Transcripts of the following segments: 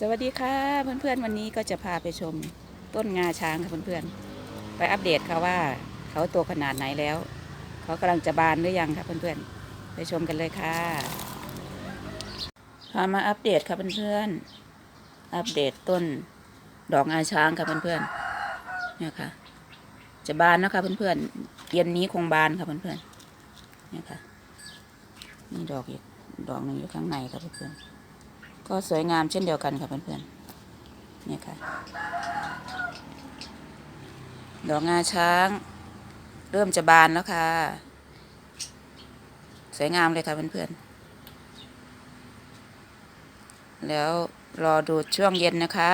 สวัสดีค่ะเพื่อนๆวันนี้ก็จะพาไปชมต้นงาช้างค่ะเพื่อนๆไปอัปเดตค่ะว่าเขาโตขนาดไหนแล้ว เขากำลังจะบานหรือยังค่ะเพื่อนๆไปชมกันเลยค่ะพามาอัปเดตค่ะเพื่อนๆอัปเดตต้นดอกงาช้างค่ะเพื่อนๆเนี่ยค่ะ จะบานนะคะเพื่อนๆเย็นนี้คงบานค่ะเพื่อนๆเนี่ยค่ะนี่ดอกอีกดอกหนึ่งอยู่ข้างในค่ะเพื่อนๆ ก็สวยงามเช่นเดียวกันค่ะเพื่อนๆเนี่ยค่ะ ดอกงาช้าง เริ่มจะบานแล้วค่ะ สวยงามเลยค่ะเพื่อนๆ แล้วรอดูช่วงเย็นนะคะ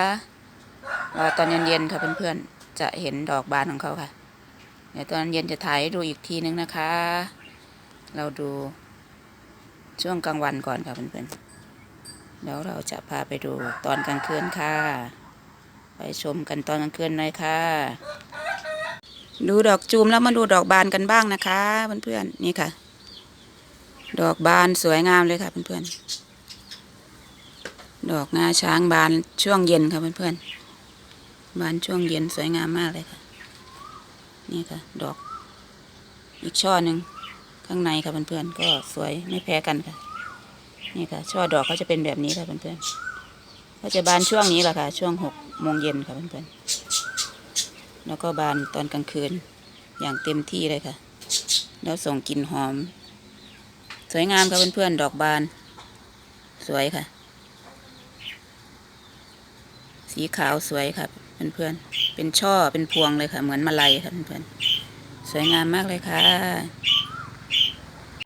รอตอนเย็นๆค่ะเพื่อนๆ จะเห็นดอกบานของเขาค่ะ เดี๋ยวตอนเย็นจะถ่ายให้ดูอีกทีนึงนะคะ เราดูช่วงกลางวันก่อนค่ะเพื่อนๆ เดี๋ยวเราจะพาไปดูตอนกลางคืนค่ะ ไปชมกันตอนกลางคืนเลยค่ะ ดูดอกจูมแล้วมาดูดอกบานกันบ้างนะคะเพื่อนๆนี่ค่ะ ดอกบานสวยงามเลยค่ะเพื่อนๆดอกงาช้างบานช่วงเย็นค่ะเพื่อนๆบานช่วงเย็นสวยงามมากเลยค่ะ นี่ค่ะ ดอกอีกช่อหนึ่งข้างในค่ะเพื่อนๆก็สวยไม่แพ้กันค่ะ นี่ค่ะ ช่อดอกเขาจะเป็นแบบนี้ค่ะเพื่อนๆเขาจะบานช่วงนี้แหละค่ะ ช่วงหกโมงเย็นค่ะเพื่อนๆแล้วก็บานตอนกลางคืนอย่างเต็มที่เลยค่ะ แล้วส่งกลิ่นหอม สวยงามค่ะเพื่อนๆ ดอกบาน สวยค่ะ สีขาวสวยค่ะเพื่อนๆ เป็นช่อเป็นพวงเลยค่ะ เหมือนมาลัยค่ะเพื่อนๆ สวยงามมากเลยค่ะ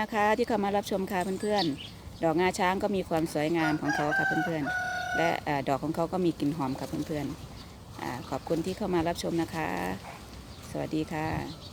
นะคะที่เข้ามารับชมค่ะเพื่อนๆ ดอกงาช้างก็มีความสวยงามของเขาค่ะเพื่อนๆ และดอกของเขาก็มีกลิ่นหอมค่ะเพื่อนๆอขอบคุณที่เข้ามารับชมนะคะ สวัสดีค่ะ